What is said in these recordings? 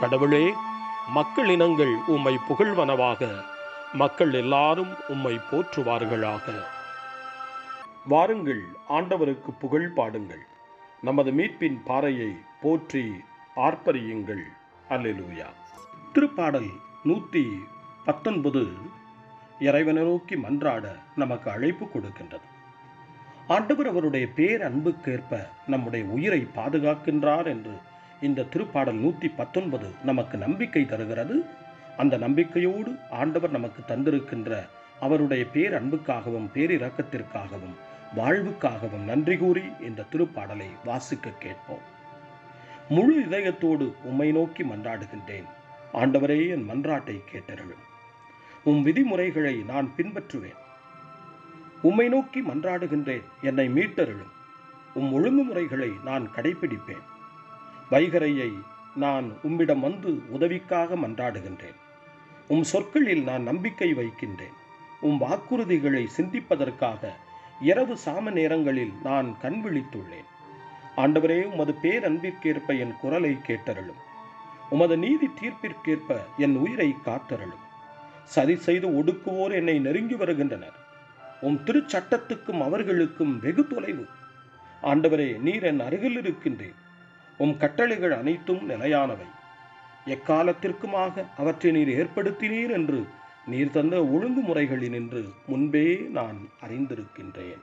கடவுளே மக்கள் இனங்கள் உம்மை புகழ்வனவாக மக்கள் எல்லாரும் உம்மை போற்றுவார்களாக. வாருங்கள் ஆண்டவருக்கு புகழ் பாடுங்கள். நமது மீட்பின் பாறையை போற்றி ஆர்ப்பரியுங்கள். அல்லூயா திருப்பாடல் நூற்றி பத்தொன்பது இறைவனை நோக்கி மன்றாட நமக்கு அழைப்பு கொடுக்கின்றது. ஆண்டவர் அவருடைய பேரன்புக்கேற்ப நம்முடைய உயிரை பாதுகாக்கின்றார் என்று இந்த திருப்பாடல் நூற்றி பத்தொன்பது நமக்கு நம்பிக்கை தருகிறது. அந்த நம்பிக்கையோடு ஆண்டவர் நமக்கு தந்திருக்கின்ற அவருடைய பேரன்புக்காகவும் பேரிரக்கத்திற்காகவும் வாழ்வுக்காகவும் நன்றி கூறி இந்த திருப்பாடலை வாசிக்க கேட்போம். முழு இதயத்தோடு உம்மை நோக்கி மன்றாடுகின்றேன். ஆண்டவரே என் மன்றாட்டை கேட்டருளும் உம் விதிமுறைகளை நான் பின்பற்றுவேன். உம்மை நோக்கி மன்றாடுகின்றேன் என்னை மீட்டருளும். உம் ஒழுங்குமுறைகளை நான் கடைபிடிப்பேன். வைகரையை நான் உம்மிடம் வந்து உதவிக்காக மன்றாடுகின்றேன். உம் சொற்களில் நான் நம்பிக்கை வைக்கின்றேன். உம் வாக்குறுதிகளை சிந்திப்பதற்காக இரவு சாம நேரங்களில் நான் கண் விழித்துள்ளேன். ஆண்டவரே உமது பேரன்பிற்கேற்ப என் குரலை கேட்டருளும். உமது நீதி தீர்ப்பிற்கேற்ப என் உயிரை காத்தருளும். சதி செய்து ஒடுக்குவோர் என்னை நெருங்கி வருகின்றனர். உம் திருச்சட்டத்துக்கும் அவர்களுக்கும் வெகு தொலைவு. ஆண்டவரே நீர் என் அருகில் இருக்கின்றேன் உம் கட்டளைகள் அனைத்தும் நிலையானவை. எக்காலத்திற்குமாக அவற்றை நீர் ஏற்படுத்தினீர் என்று நீர் தந்த ஒழுங்குமுறைகளினின்று முன்பே நான் அறிந்திருக்கின்றேன்.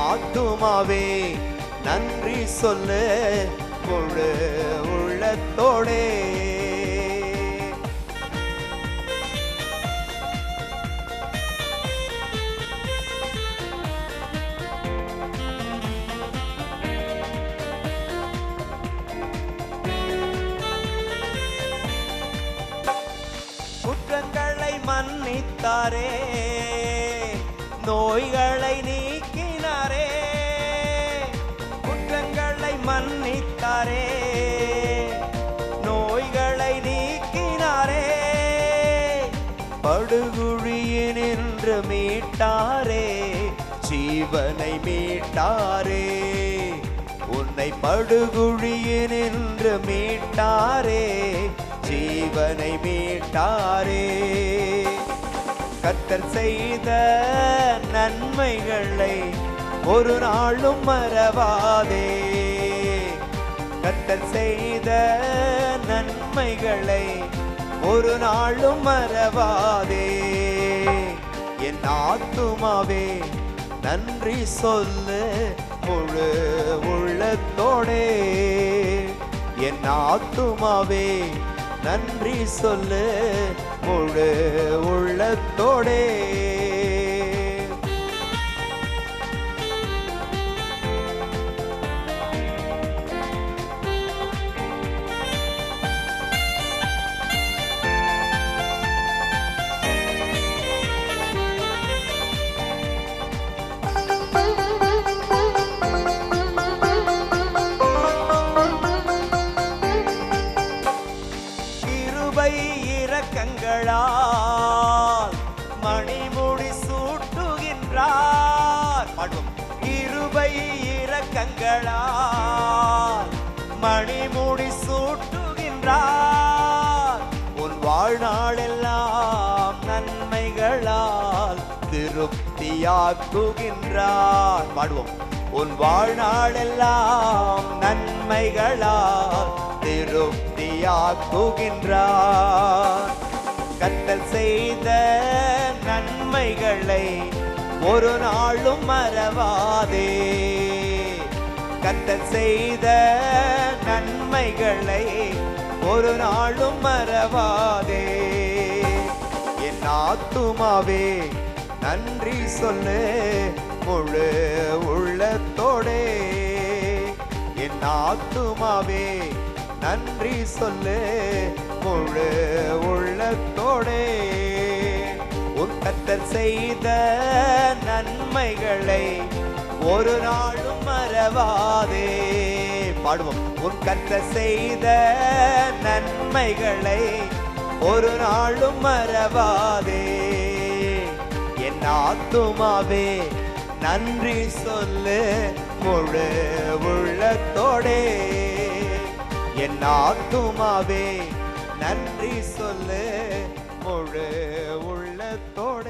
ஆத்துமாவே நன்றி சொல்லு முழு உள்ளத்தோடே. குற்றங்களை மன்னித்தாரே நோய்களை நீ படுகுழியினின்று மீட்டாரே ஜீவனை மீட்டாரே. கத்தர் செய்த நன்மைகளை ஒரு நாளும் மறவாதே. கத்தர் செய்த நன்மைகளை ஒரு நாளும் மறவாதே. என் ஆத்துமாவே நன்றி சொல்லு. முழு உள்ளத்தோடே என் ஆத்துமாவே நன்றி சொல்லு முழு உள்ளத்தோடே. இரக்கங்களால் மணிமுடி சூட்டுகின்றார். உன் வாழ்நாளெல்லாம் நன்மைகளால் திருப்தியாக்குகின்றார். பாடுவோம். உன் வாழ்நாளெல்லாம் நன்மைகளால் திருப்தியாக்குகின்றார். கத்தல் செய்த நன்மைகளை ஒரு நாளும் மறவாதே. கத்தல் செய்த நன்மைகளை ஒரு நாளும் மறவாதே. என் ஆத்துமாவே நன்றி சொல்லு முழு உள்ளத்தோடே. என் ஆத்துமாவே நன்றி சொல்லு முழு உள்ளத்தோடே. உன் கத்தர் செய்த நன்மைகளை ஒரு நாளும் மறவாதே பாடுவோம். உன் கத்த செய்த நன்மைகளை ஒரு நாளும் மறவாதே. என் ஆத்துமாவே நன்றி சொல்லு முழு உள்ளத்தோடே. என் ஆத்துமாவே நன்றி சொல்லு முழு உள்ளத்தோடே.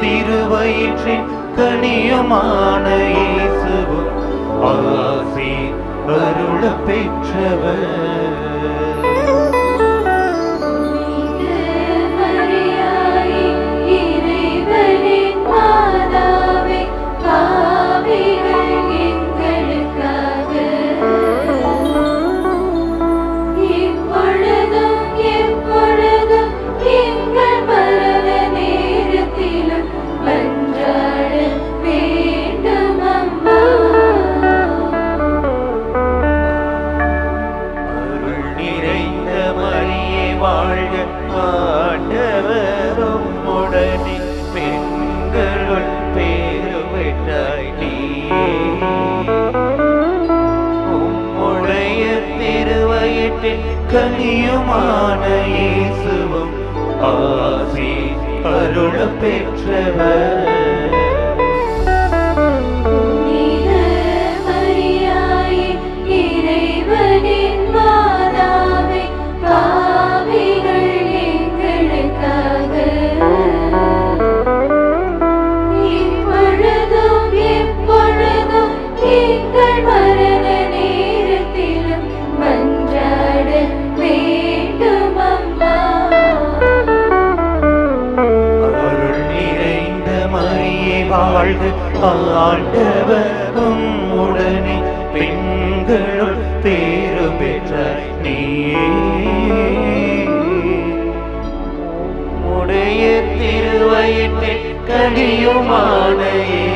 திருவயிற்றின் கனியுமான இயேசுவும் ஆசி அருள பெற்றவர். அடியுமானையே